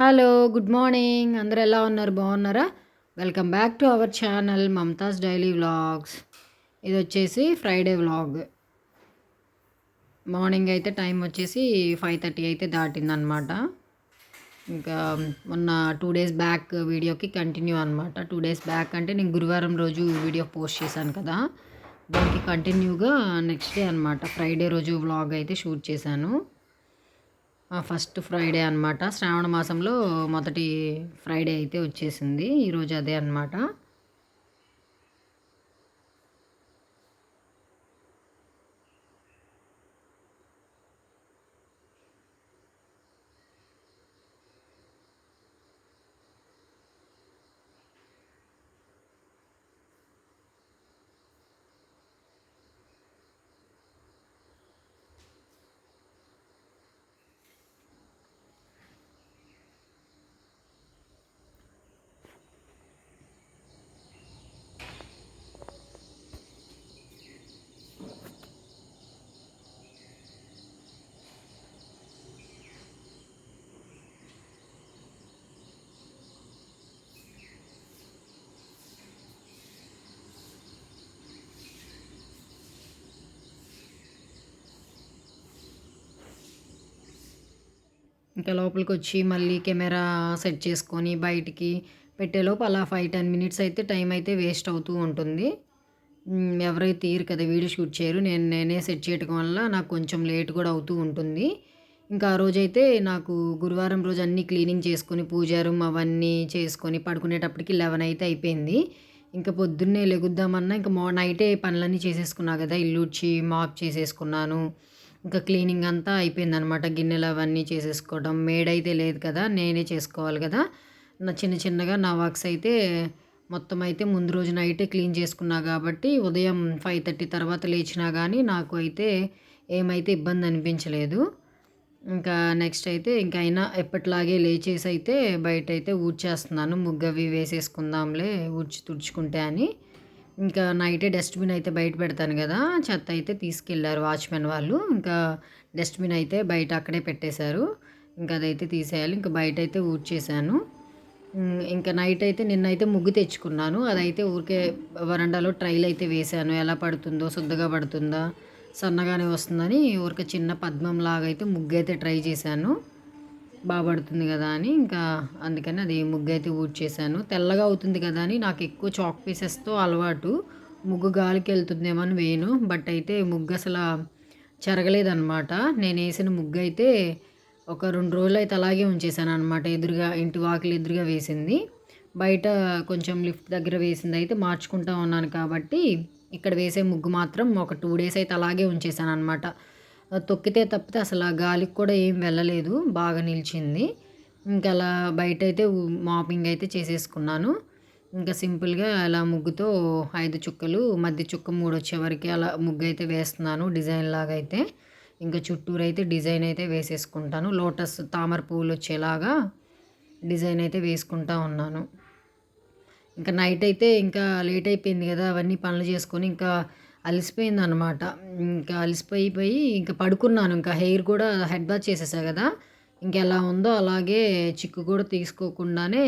Hello good morning. అందరు ఎలా ఉన్నారు? బాగున్నారా? Welcome back to our channel Mamatha's daily vlogs. ఇది వచ్చేసి ఫ్రైడే వ్లాగ్. మార్నింగ్ అయితే టైం వచ్చేసి ఫైవ్ థర్టీ అయితే దాటిందనమాట. ఇంకా మొన్న టూ డేస్ బ్యాక్ వీడియోకి కంటిన్యూ అనమాట. టూ డేస్ బ్యాక్ అంటే నేను గురువారం రోజు వీడియో పోస్ట్ చేశాను కదా. దానికి కంటిన్యూగా నెక్స్ట్ డే అనమాట. ఫ్రైడే రోజు వ్లాగ్ అయితే షూట్ చేశాను. ఫస్ట్ ఫ్రైడే అనమాట శ్రావణ మాసంలో మొదటి ఫ్రైడే అయితే వచ్చేసింది. ఈరోజు అదే అనమాట ఇంకా లోపలికి వచ్చి మళ్ళీ కెమెరా సెట్ చేసుకొని బయటికి పెట్టేలోపు అలా ఫైవ్ టెన్ మినిట్స్ అయితే టైం అయితే వేస్ట్ అవుతూ ఉంటుంది. ఎవరైతే తీరు కదా వీడియో షూట్ చేయరు. నేను నేనే సెట్ చేయడం వల్ల నాకు కొంచెం లేట్ కూడా అవుతూ ఉంటుంది. ఇంకా ఆ రోజైతే నాకు గురువారం రోజు అన్నీ క్లీనింగ్ చేసుకొని పూజారం అవన్నీ చేసుకొని పడుకునేటప్పటికి లెవెన్ అయితే అయిపోయింది. ఇంకా పొద్దున్నే లెగుద్దామన్నా ఇంకా మో నైటే పనులన్నీ చేసేసుకున్నా కదా ఇల్లు వచ్చి మాప్ చేసేసుకున్నాను. ఇంకా క్లీనింగ్ అంతా అయిపోయిందనమాట. గిన్నెలు అవన్నీ చేసేసుకోవడం మేడైతే లేదు కదా నేనే చేసుకోవాలి కదా. నా చిన్న చిన్నగా నా వర్క్స్ అయితే మొత్తం అయితే ముందు రోజు నైటే క్లీన్ చేసుకున్నా కాబట్టి ఉదయం ఫైవ్ థర్టీ తర్వాత లేచినా కానీ నాకు అయితే ఏమైతే ఇబ్బంది అనిపించలేదు. ఇంకా నెక్స్ట్ అయితే ఇంకా అయినా ఎప్పటిలాగే లేచేసి అయితే బయట అయితే ఊడ్చేస్తున్నాను. ముగ్గవి వేసేసుకుందాంలే ఊడ్చి తుడుచుకుంటే అని. ఇంకా నైటే డస్ట్బిన్ అయితే బయట పెడతాను కదా చెత్త అయితే తీసుకెళ్ళారు వాచ్మెన్ వాళ్ళు. ఇంకా డస్ట్బిన్ అయితే బయట అక్కడే పెట్టేశారు. ఇంకా అదైతే తీసేయాలి. ఇంకా బయట అయితే ఊడ్చేశాను ఇంకా నైట్ అయితే నిన్నైతే ముగ్గు తెచ్చుకున్నాను. అదైతే ఊరికే వరండాలో ట్రైల్ అయితే వేశాను. ఎలా పడుతుందో శుద్ధగా పడుతుందా సన్నగానే వస్తుందని ఊరికే చిన్న పద్మం లాగా అయితే ముగ్గు అయితే ట్రై చేశాను. బాగుపడుతుంది కదా అని ఇంకా అందుకని అది ముగ్గు అయితే ఊడ్చేసాను తెల్లగా అవుతుంది కదా అని నాకు ఎక్కువ చాక్ పీసెస్తో అలవాటు. ముగ్గు గాలికి వెళ్తుందేమో అని వేయను బట్ అయితే ముగ్గు అసలు చెరగలేదనమాట నేను వేసిన ముగ్గు అయితే ఒక రెండు రోజులు అయితే అలాగే ఉంచేసాను అనమాట ఎదురుగా ఇంటి వాకిలి ఎదురుగా వేసింది. బయట కొంచెం లిఫ్ట్ దగ్గర వేసింది అయితే మార్చుకుంటా ఉన్నాను కాబట్టి ఇక్కడ వేసే ముగ్గు మాత్రం ఒక టూ డేస్ అయితే అలాగే ఉంచేసాను అనమాట తొక్కితే తప్పితే అసలు ఆ గాలికి కూడా ఏం వెళ్ళలేదు బాగా నిలిచింది. ఇంకా అలా బయట అయితే మాపింగ్ అయితే చేసేసుకున్నాను. ఇంకా సింపుల్గా అలా ముగ్గుతో ఐదు చుక్కలు మధ్య చుక్క మూడు వచ్చేవరకు అలా ముగ్గు అయితే వేస్తున్నాను డిజైన్ లాగా అయితే ఇంకా చుట్టూరు అయితే డిజైన్ అయితే వేసేసుకుంటాను. లోటస్ తామర పువ్వులు వచ్చేలాగా డిజైన్ అయితే వేసుకుంటా ఉన్నాను. ఇంకా నైట్ అయితే ఇంకా లేట్ అయిపోయింది కదా అవన్నీ పనులు చేసుకొని ఇంకా అలసిపోయింది అనమాట ఇంకా అలసిపోయిపోయి ఇంకా పడుకున్నాను. ఇంకా హెయిర్ కూడా హెడ్ బాత్ చేసేసా కదా. ఇంకెలా ఉందో అలాగే చిక్కు కూడా తీసుకోకుండానే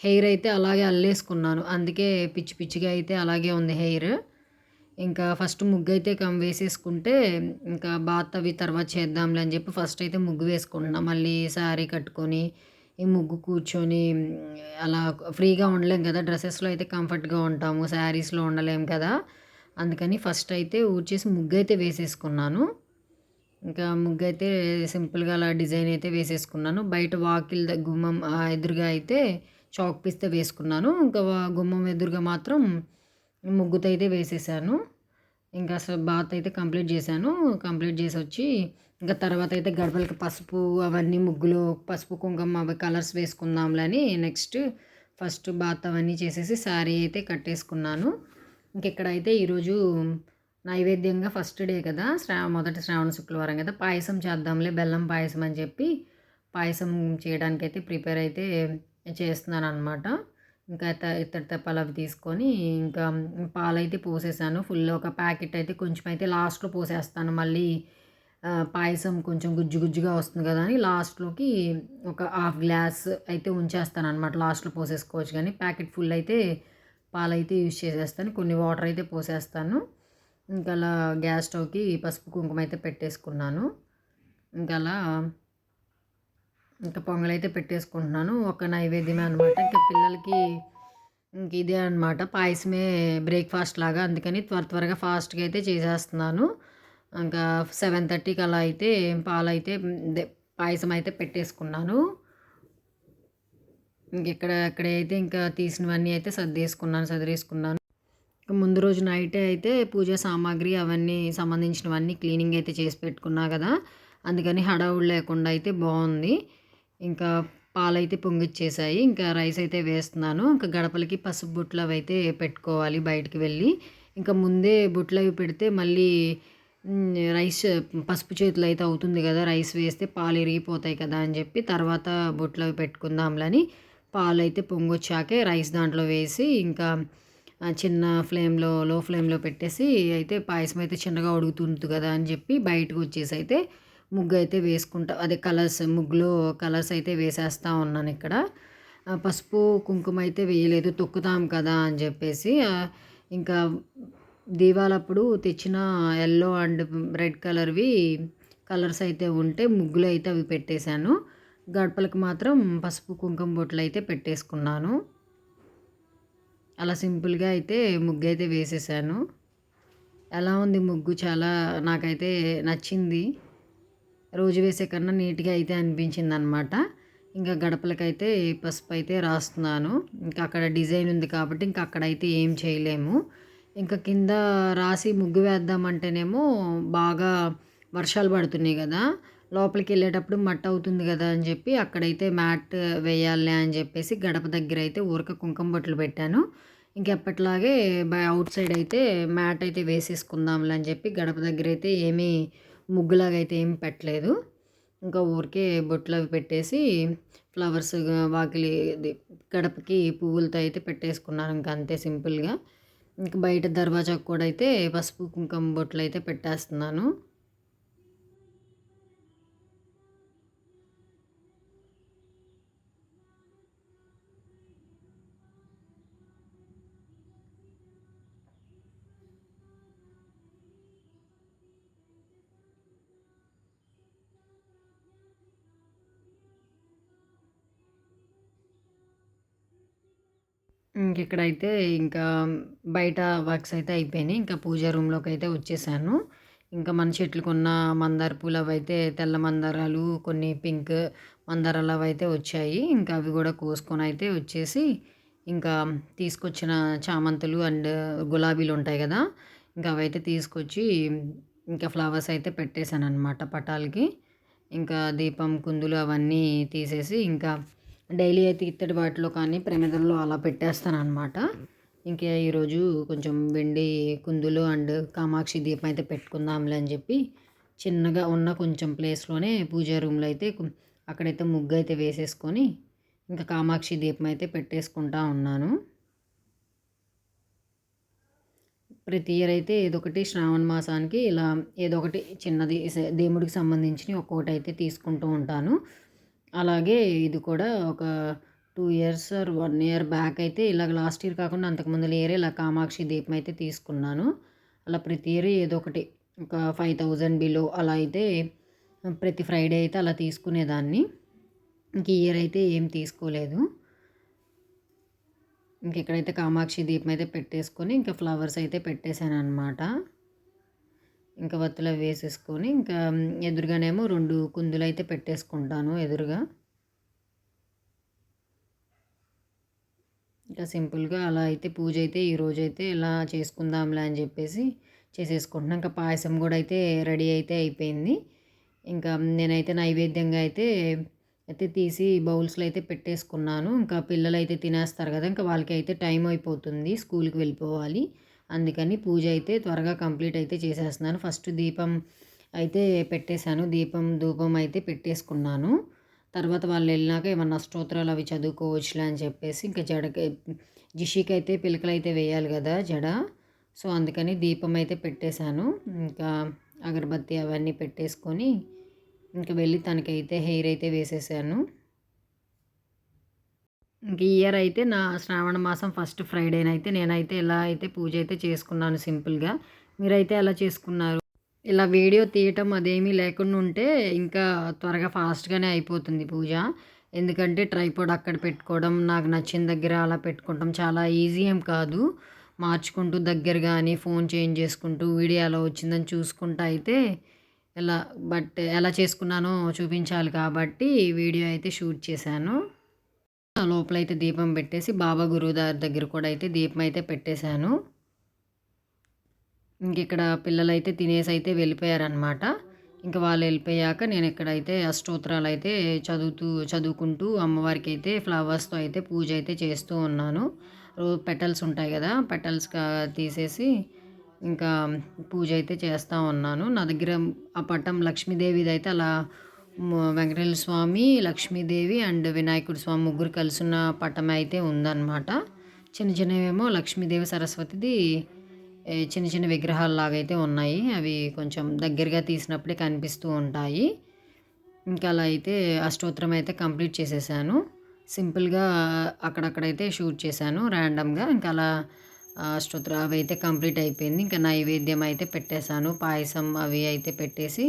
హెయిర్ అయితే అలాగే అల్లేసుకున్నాను. అందుకే పిచ్చి పిచ్చిగా అయితే అలాగే ఉంది హెయిర్. ఇంకా ఫస్ట్ ముగ్గు అయితే కమ్ వేసేసుకుంటే ఇంకా బాత్ అవి తర్వాత చేద్దాంలే అని చెప్పి ఫస్ట్ అయితే ముగ్గు వేసుకుంటున్నా మళ్ళీ శారీ కట్టుకొని ఈ ముగ్గు కూర్చొని అలా ఫ్రీగా ఉండలేం కదా. డ్రెస్సెస్లో అయితే కంఫర్ట్గా ఉంటాము. శారీస్లో ఉండలేం కదా. అందుకని ఫస్ట్ అయితే ఊడ్చేసి ముగ్గు అయితే వేసేసుకున్నాను. ఇంకా ముగ్గు అయితే సింపుల్గా అలా డిజైన్ అయితే వేసేసుకున్నాను. బయట వాకిల్ గుమ్మం ఎదురుగా అయితే చాక్ పీస్తే వేసుకున్నాను. ఇంకా గుమ్మం ఎదురుగా మాత్రం ముగ్గుతో అయితే వేసేసాను. ఇంకా అసలు బాత్ అయితే కంప్లీట్ చేశాను. కంప్లీట్ చేసి వచ్చి ఇంకా తర్వాత అయితే గడపలకి పసుపు అవన్నీ ముగ్గులు పసుపు కుంకుమ అవి కలర్స్ వేసుకుందాంలని నెక్స్ట్ ఫస్ట్ బాత్ అవన్నీ చేసేసి శారీ అయితే కట్టేసుకున్నాను. ఇంకెక్కడైతే ఈరోజు నైవేద్యంగా ఫస్ట్ డే కదా శ్రా మొదటి శ్రావణ శుక్రవారం కదా పాయసం చేద్దాంలే బెల్లం పాయసం అని చెప్పి పాయసం చేయడానికి అయితే ప్రిపేర్ అయితే చేస్తున్నాను అనమాట ఇంకా ఇత్తడి తెప్పలు అవి తీసుకొని ఇంకా పాలైతే పోసేసాను. ఫుల్ ఒక ప్యాకెట్ అయితే కొంచెం అయితే లాస్ట్లో పోసేస్తాను. మళ్ళీ పాయసం కొంచెం గుజ్జు గుజ్జుగా వస్తుంది కదా అని లాస్ట్లోకి ఒక హాఫ్ గ్లాస్ అయితే ఉంచేస్తాను అనమాట లాస్ట్లో పోసేసుకోవచ్చు కానీ ప్యాకెట్ ఫుల్ అయితే పాలైతే యూజ్ చేసేస్తాను. కొన్ని వాటర్ అయితే పోసేస్తాను. ఇంకా అలా గ్యాస్ స్టవ్కి పసుపు కుంకుమ అయితే పెట్టేసుకున్నాను. ఇంకా అలా ఇంకా పొంగలైతే పెట్టేసుకుంటున్నాను. ఒక నైవేద్యమే అనమాట ఇంకా పిల్లలకి ఇంక ఇదే అనమాట పాయసమే బ్రేక్ఫాస్ట్ లాగా అందుకని త్వర త్వరగా ఫాస్ట్గా అయితే చేసేస్తున్నాను. ఇంకా సెవెన్ థర్టీకి అలా అయితే పాలైతే పాయసం అయితే పెట్టేసుకున్నాను. ఇక్కడ ఎక్కడైతే ఇంకా తీసినవన్నీ అయితే సర్దేసుకున్నాను సదిరేసుకున్నాను ముందు రోజు నైటే అయితే పూజ సామాగ్రి అవన్నీ సంబంధించినవన్నీ క్లీనింగ్ అయితే చేసి పెట్టుకున్నా కదా అందుకని హడావుడు లేకుండా అయితే బాగుంది. ఇంకా పాలైతే పొంగిచ్చేసాయి ఇంకా రైస్ అయితే వేస్తున్నాను. ఇంకా గడపలకి పసుపు బుట్లు అవి అయితే పెట్టుకోవాలి బయటికి వెళ్ళి. ఇంకా ముందే బుట్లు అవి పెడితే మళ్ళీ రైస్ పసుపు చేతులు అయితే అవుతుంది కదా రైస్ వేస్తే పాలు ఇరిగిపోతాయి కదా అని చెప్పి తర్వాత బుట్లు అవి పెట్టుకుందాంలని పాలు అయితే పొంగొచ్చాకే రైస్ దాంట్లో వేసి ఇంకా చిన్న ఫ్లేమ్లో లో ఫ్లేమ్లో పెట్టేసి అయితే పాయసం అయితే చిన్నగా ఉడుకుతుంది కదా అని చెప్పి బయటకు వచ్చేసి అయితే ముగ్గు అయితే వేసుకుంటా. అదే కలర్స్ ముగ్గులో కలర్స్ అయితే వేసేస్తూ ఉన్నాను ఇక్కడ. పసుపు కుంకుమ అయితే వేయలేదు తొక్కుతాం కదా అని చెప్పేసి ఇంకా దీవాలప్పుడు తెచ్చిన ఎల్లో అండ్ రెడ్ కలర్వి కలర్స్ అయితే ఉంటే ముగ్గులు అయితే అవి పెట్టేశాను. గడపలకు మాత్రం పసుపు కుంకుమ బొట్లు అయితే పెట్టేసుకున్నాను. అలా సింపుల్గా అయితే ముగ్గు అయితే వేసేసాను. ఎలా ఉంది ముగ్గు? చాలా నాకైతే నచ్చింది. రోజు వేసే కన్నా నీట్గా అయితే అనిపించింది అనమాట ఇంకా గడపలకైతే పసుపు అయితే రాస్తున్నాను. ఇంకా అక్కడ డిజైన్ ఉంది కాబట్టి ఇంకా అక్కడైతే ఏం చేయలేము. ఇంకా కింద రాసి ముగ్గు వేద్దామంటేనేమో బాగా వర్షాలు పడుతున్నాయి కదా. లోపలికి వెళ్ళేటప్పుడు మట్ట అవుతుంది కదా అని చెప్పి అక్కడైతే మ్యాట్ వేయాలి అని చెప్పేసి గడప దగ్గర అయితే ఊరక కుంకుమ బొట్లు పెట్టాను. ఇంకెప్పట్లాగే బై అవుట్ సైడ్ అయితే మ్యాట్ అయితే వేసేసుకుందాంలే అని చెప్పి గడప దగ్గర అయితే ఏమీ ముగ్గులాగా అయితే ఏమి పెట్టలేదు. ఇంకా ఊరికే బొట్లు అవి పెట్టేసి ఫ్లవర్స్ వాకిలి గడపకి పువ్వులతో అయితే పెట్టేసుకున్నాను ఇంకా అంతే సింపుల్గా. ఇంకా బయట దర్వాజాకు కూడా అయితే పసుపు కుంకుమ బొట్లు అయితే పెట్టేస్తున్నాను. ఇంకెక్కడైతే ఇంకా బయట వర్క్స్ అయితే అయిపోయినాయి. ఇంకా పూజ రూమ్లోకి అయితే వచ్చేసాను. ఇంకా మన చెట్లుకున్న మందార పూలు అవి అయితే తెల్ల మందారాలు కొన్ని పింక్ మందారాలు అవి అయితే వచ్చాయి. ఇంకా అవి కూడా కోసుకొని అయితే వచ్చేసి ఇంకా తీసుకొచ్చిన చామంతులు అండ్ గులాబీలు ఉంటాయి కదా ఇంకా అవి అయితే తీసుకొచ్చి ఇంకా ఫ్లవర్స్ అయితే పెట్టేశాను అనమాట పటాలకి. ఇంకా దీపం కుందులు అవన్నీ తీసేసి ఇంకా డైలీ అయితే ఇత్తడి వాటిలో కానీ ప్రమిదల్లో అలా పెట్టేస్తాను అనమాట ఇంకా ఈరోజు కొంచెం వెండి కుందులు అండ్ కామాక్షి దీపం అయితే పెట్టుకుందాంలే అని చెప్పి చిన్నగా ఉన్న కొంచెం ప్లేస్లోనే పూజా రూమ్లో అయితే అక్కడైతే ముగ్గు అయితే వేసేసుకొని ఇంకా కామాక్షి దీపం అయితే పెట్టేసుకుంటా ఉన్నాను. ప్రతి ఇయర్ అయితే ఏదో ఒకటి శ్రావణ మాసానికి ఇలా ఏదో ఒకటి చిన్నది దేవుడికి సంబంధించి ఒక్కొక్కటి అయితే తీసుకుంటూ ఉంటాను. అలాగే ఇది కూడా ఒక two years or one year back అయితే ఇలాగ లాస్ట్ ఇయర్ కాకుండా అంతకుముందు ఇయర్ ఇలా కామాక్షి దీపం అయితే తీసుకున్నాను. అలా ప్రతి ఇయర్ ఏదో ఒకటి ఒక ఫైవ్ థౌజండ్ బిలో అలా అయితే ప్రతి ఫ్రైడే అయితే అలా తీసుకునేదాన్ని. ఇంక ఇయర్ అయితే ఏం తీసుకోలేదు. ఇంక ఇక్కడైతే కామాక్షి దీపం అయితే పెట్టేసుకొని ఇంకా ఫ్లవర్స్ అయితే పెట్టేశాను అనమాట ఇంకా వత్తులు వేసేసుకొని ఇంకా ఎదురుగానేమో రెండు కుందులు అయితే పెట్టేసుకుంటాను ఎదురుగా. ఇంకా సింపుల్గా అలా అయితే పూజ అయితే ఈరోజు అయితే ఇలా చేసుకుందాంలే అని చెప్పేసి చేసేసుకుంటున్నాను ఇంకా పాయసం కూడా అయితే రెడీ అయితే అయిపోయింది. ఇంకా నేనైతే నైవేద్యంగా అయితే అయితే తీసి బౌల్స్లో అయితే పెట్టేసుకున్నాను. ఇంకా పిల్లలు అయితే తినేస్తారు కదా ఇంకా వాళ్ళకి అయితే టైం అయిపోతుంది స్కూల్కి వెళ్ళిపోవాలి. అందుకని పూజ అయితే త్వరగా కంప్లీట్ అయితే చేసేస్తున్నాను. ఫస్ట్ దీపం అయితే పెట్టేశాను. దీపం ధూపం అయితే పెట్టేసుకున్నాను. తర్వాత వాళ్ళు వెళ్ళినాక ఏమన్నా స్తోత్రాలు అవి చదువుకోవచ్చులే అని చెప్పేసి ఇంకా జడకి జిషికి అయితే పిలకలు అయితే వేయాలి కదా జడ. సో అందుకని దీపం అయితే పెట్టేశాను. ఇంకా అగరబత్తి అవన్నీ పెట్టేసుకొని ఇంక వెళ్ళి తనకైతే హెయిర్ అయితే వేసేసాను. ఇంక ఇయర్ అయితే నా శ్రావణ మాసం ఫస్ట్ ఫ్రైడేనైతే నేనైతే ఇలా అయితే పూజ అయితే చేసుకున్నాను సింపుల్గా. మీరైతే ఎలా చేసుకున్నారు? ఇలా వీడియో తీయటం అదేమీ లేకుండా ఉంటే ఇంకా త్వరగా ఫాస్ట్గానే అయిపోతుంది పూజ. ఎందుకంటే ట్రైపోడ్ అక్కడ పెట్టుకోవడం నాకు నచ్చిన దగ్గర అలా పెట్టుకోవడం చాలా ఈజీ ఏం కాదు. మార్చుకుంటూ దగ్గర కానీ ఫోన్ చేంజ్ చేసుకుంటూ వీడియో ఎలా వచ్చిందని చూసుకుంటూ అయితే ఎలా బట్ ఎలా చేసుకున్నానో చూపించాలి కాబట్టి వీడియో అయితే షూట్ చేశాను. లోపల అయితే దీపం పెట్టేసి బాబా గురువుదారి దగ్గర కూడా అయితే దీపం అయితే పెట్టేశాను. ఇంక ఇక్కడ పిల్లలు అయితే తినేసి అయితే వెళ్ళిపోయారనమాట ఇంకా వాళ్ళు వెళ్ళిపోయాక నేను ఇక్కడైతే అష్టోత్తరాలు అయితే చదువుతూ చదువుకుంటూ అమ్మవారికి అయితే ఫ్లవర్స్తో అయితే పూజ అయితే చేస్తూ ఉన్నాను. రోజు పెటల్స్ ఉంటాయి కదా పెటల్స్ తీసేసి ఇంకా పూజ అయితే చేస్తూ ఉన్నాను. నా దగ్గర ఆ పట్టం లక్ష్మీదేవిది అయితే అలా వెంకటేశ్వర స్వామి లక్ష్మీదేవి అండ్ వినాయకుడు స్వామి ముగ్గురు కలిసిన పటం అయితే ఉందన్నమాట. చిన్న చిన్నవేమో లక్ష్మీదేవి సరస్వతిది చిన్న చిన్న విగ్రహాలు లాగైతే ఉన్నాయి. అవి కొంచెం దగ్గరగా తీసినప్పుడే కనిపిస్తూ ఉంటాయి. ఇంకా అలా అయితే అష్టోత్తరం అయితే కంప్లీట్ చేసేసాను. సింపుల్గా అక్కడక్కడైతే షూట్ చేశాను ర్యాండమ్గా. ఇంకా అలా అష్టోత్తర అవి అయితే కంప్లీట్ అయిపోయింది. ఇంకా నైవేద్యం అయితే పెట్టేశాను. పాయసం అవి అయితే పెట్టేసి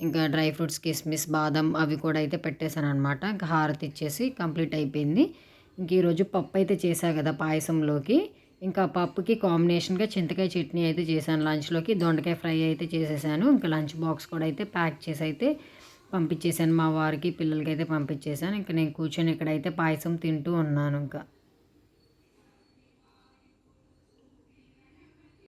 ఇంకా డ్రై ఫ్రూట్స్ కిస్మిస్ బాదం అవి కూడా అయితే పెట్టేశాను అనమాట ఇంకా హారతి ఇచ్చేసి కంప్లీట్ అయిపోయింది. ఇంక ఈరోజు పప్పు అయితే చేశా కదా పాయసంలోకి. ఇంకా పప్పుకి కాంబినేషన్గా చింతకాయ చట్నీ అయితే చేశాను. లంచ్లోకి దొండకాయ ఫ్రై అయితే చేసేసాను. ఇంకా లంచ్ బాక్స్ కూడా అయితే ప్యాక్ చేసి అయితే పంపించేశాను. మా వారికి పిల్లలకి అయితే పంపించేశాను. ఇంకా నేను కూర్చొని ఇక్కడైతే పాయసం తింటూ ఉన్నాను ఇంకా.